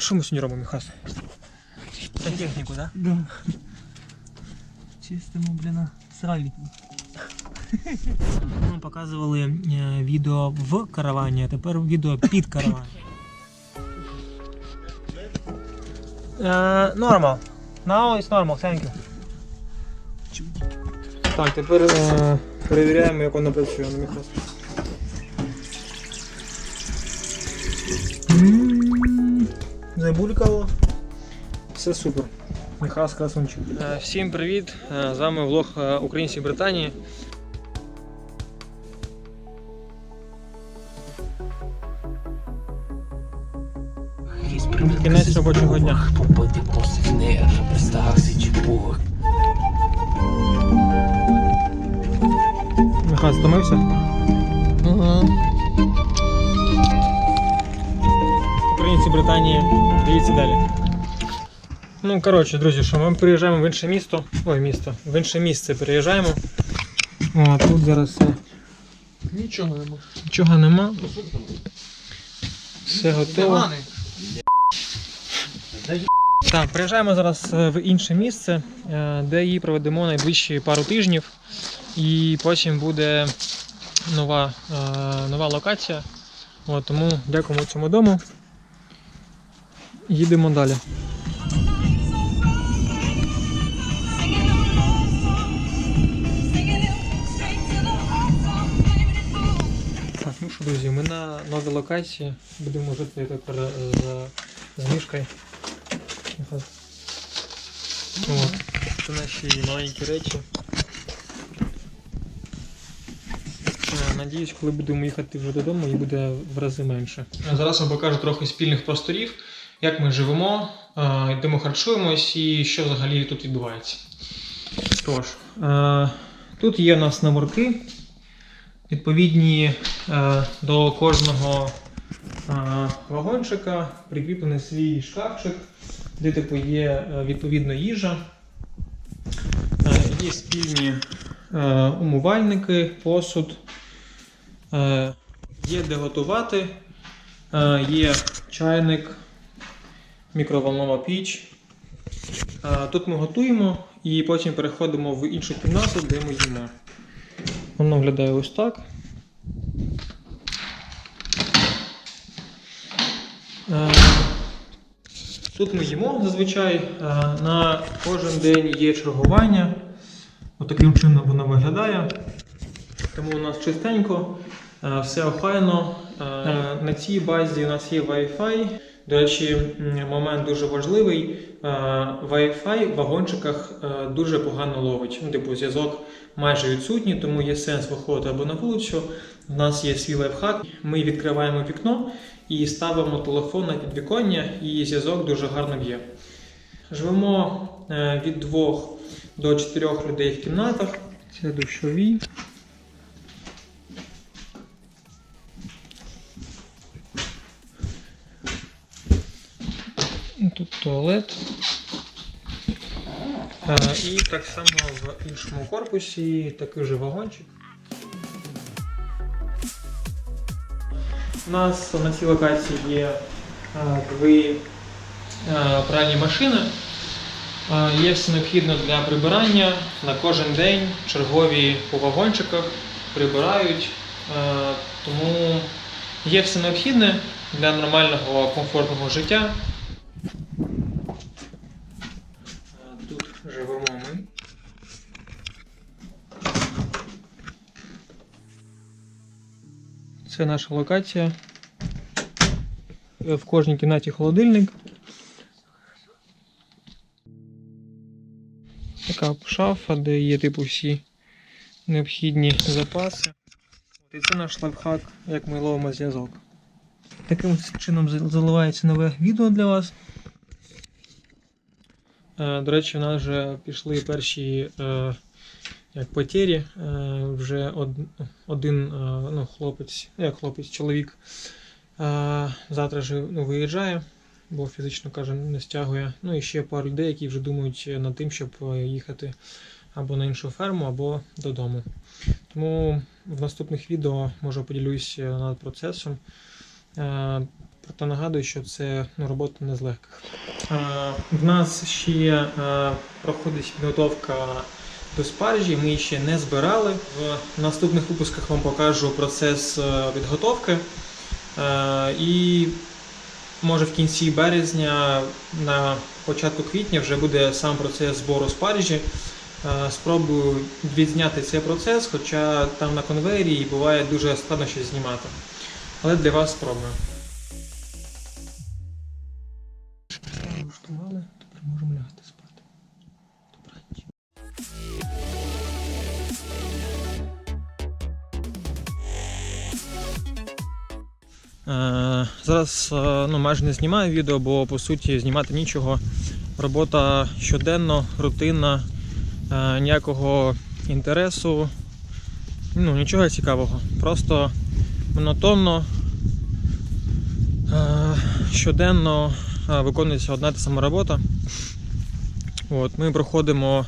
Що ми сьогодні робимо, Міхас? Та техніку, так? Да. Чистимо, блін, сральник. Ми показували е, відео в каравані, а тепер відео під караван. Uh, normal. Now it's normal, thank you. Так, тепер е, перевіряємо, як воно працює на мікрос. Забулькало. Все супер. Михас красунчик. Е, Всім привіт! Е, З вами влог е, Українці Британії. Кінець робочого дня. Михайло, стомився? Українці Британії, дивіться далі. Ну, коротше, друзі, що ми приїжджаємо в інше місто. Ой, місто. В інше місце переїжджаємо. О, тут зараз все. Нічого нема. Нічого нема. Все готово. Так, приїжджаємо зараз е, в інше місце, е, де її проведемо найближчі пару тижнів. І потім буде нова, е, нова локація. От, тому дякуємо цьому дому. Їдемо далі. Так, ну що, друзі, ми на новій локації. Будемо жити тепер е, за, з мішкою. Це наші маленькі речі. Е, Надіюсь, коли будемо їхати вже додому, їх буде в рази менше. Зараз вам покажу трохи спільних просторів, як ми живемо, е, де ми харчуємось і що взагалі тут відбувається. Тож, е, тут є у нас наборки, відповідні е, до кожного вагончика, прикріплений свій шкафчик, де типу є відповідно їжа. Є спільні умивальники, посуд, є де готувати, є чайник, мікроволнова піч. Тут ми готуємо і потім переходимо в іншу кімнату, де ми їмо. Воно виглядає ось так. Тут ми їмо зазвичай. На кожен день є чергування. Отаким чином воно виглядає. Тому у нас чистенько, все охайно. На цій базі у нас є Wi-Fi. До речі, момент дуже важливий. Е, Wi-Fi в вагончиках е, дуже погано ловить. Ну, Типу, зв'язок майже відсутній, тому є сенс виходити або на вулицю. У нас є свій лайфхак. Ми відкриваємо вікно і ставимо телефон на підвіконня, і зв'язок дуже гарно б'є. Живемо е, від двох до чотирьох людей в кімнатах. Це душові. Тут туалет. Е, І так само в іншому корпусі такий же вагончик. У нас на цій локації є е, дві е, пральні машини. Е, Є все необхідне для прибирання. На кожен день чергові по вагончиках прибирають. Е, Тому є все необхідне для нормального комфортного життя. Е, Тут живемо ми. Це наша локація. Е, В кожній кімнаті холодильник. Така шафа, де є типу всі необхідні запаси. І це наш лайфхак, як ми ловимо зв'язок. Таким чином заливається нове відео для вас. Е, До речі, у нас вже пішли перші е, як потері. Е, вже один е, ну, хлопець, як хлопець, чоловік е, завтра ж ну, виїжджає, бо фізично каже, не стягує. Ну і ще пару людей, які вже думають над тим, щоб їхати або на іншу ферму, або додому. Тому в наступних відео може поділюсь над процесом. Проте нагадую, що це ну, робота не з легких. В нас ще проходить підготовка до спаржі. Ми її ще не збирали. В наступних випусках вам покажу процес е, підготовки. Е, і може в кінці березня, на початку квітня вже буде сам процес збору спаржі. Е, Спробую відзняти цей процес, хоча там на конвейері буває дуже складно щось знімати. Але для вас спробую. Зараз е, ну, майже не знімаю відео, бо по суті знімати нічого. Робота щоденно, рутинна, е, ніякого інтересу, ну, нічого цікавого. Просто монотонно, е, щоденно виконується одна та сама робота. От, ми проходимо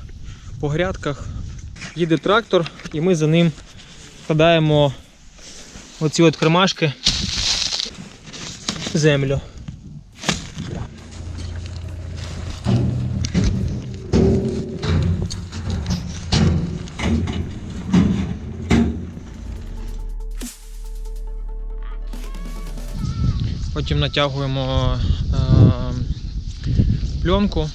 по грядках, їде трактор, і ми за ним вкладаємо оці от кремашки землю. Потім натягуємо е, пленку,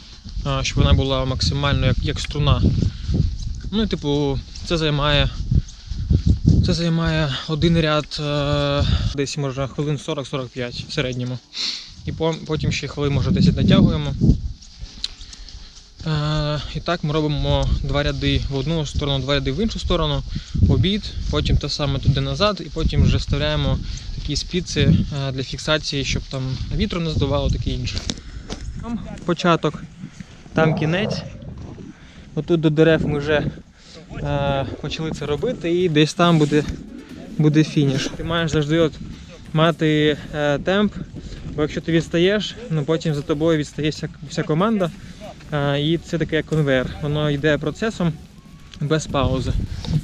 е, щоб вона була максимально як, як струна. Ну і типу, це займає. Це займає один ряд е, десь може хвилин 40-45 в середньому. І потім ще хвилин може 10 натягуємо. Е, і так ми робимо два ряди в одну сторону, два ряди в іншу сторону, обід, потім те саме туди назад, і потім вже вставляємо такі спіци е, для фіксації, щоб там вітру не здувало, таке інше. Там початок, там кінець. Отут до дерев ми вже почали це робити, і десь там буде, буде фініш. Ти маєш завжди от мати е, темп, бо якщо ти відстаєш, ну потім за тобою відстає вся, вся команда. Е, і це таке конвейер. Воно йде процесом без паузи.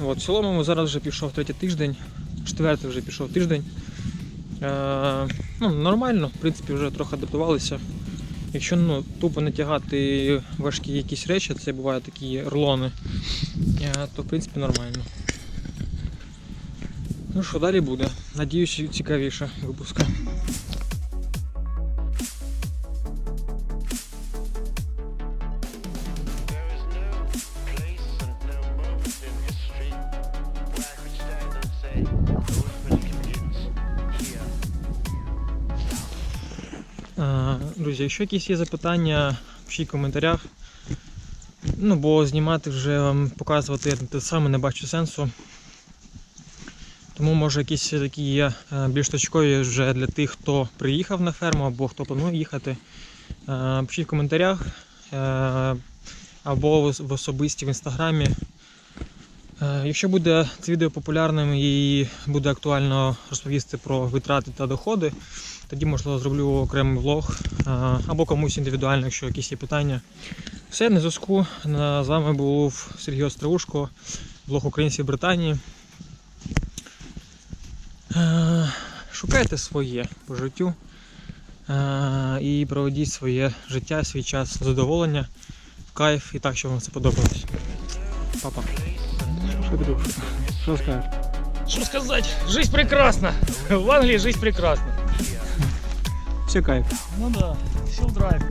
От, в цілому зараз вже пішов третій тиждень, четвертий вже пішов тиждень. Е, ну, нормально, в принципі, вже трохи адаптувалися. Якщо ну, тупо натягати важкі якісь речі, це бувають такі рулони, е, то в принципі нормально. Ну що, далі буде. Надіюсь, цікавіше випуска. Друзі, якщо якісь є запитання, пишіть в коментарях. Ну, бо знімати вже вам показувати те саме не бачу сенсу. Тому може якісь такі є е, більш точкові вже для тих, хто приїхав на ферму або хто планує їхати. Е, Пишіть в коментарях е, або в особисті в інстаграмі. Е, Якщо буде це відео популярним і буде актуально розповісти про витрати та доходи, тоді можливо зроблю окремий влог е, або комусь індивідуально, якщо якісь є питання. Все, на зв'язку. З вами був Сергій Остроушко, блог Українці в Британії. Е, Шукайте своє по життю і проведіть своє життя, свій час задоволення, в кайф і так, щоб вам це подобалось. Папа. Що робиш? Що скажеш? Что сказать? Жизнь прекрасна. В Англии жизнь прекрасна. Все кайф. Ну да, сил драйв.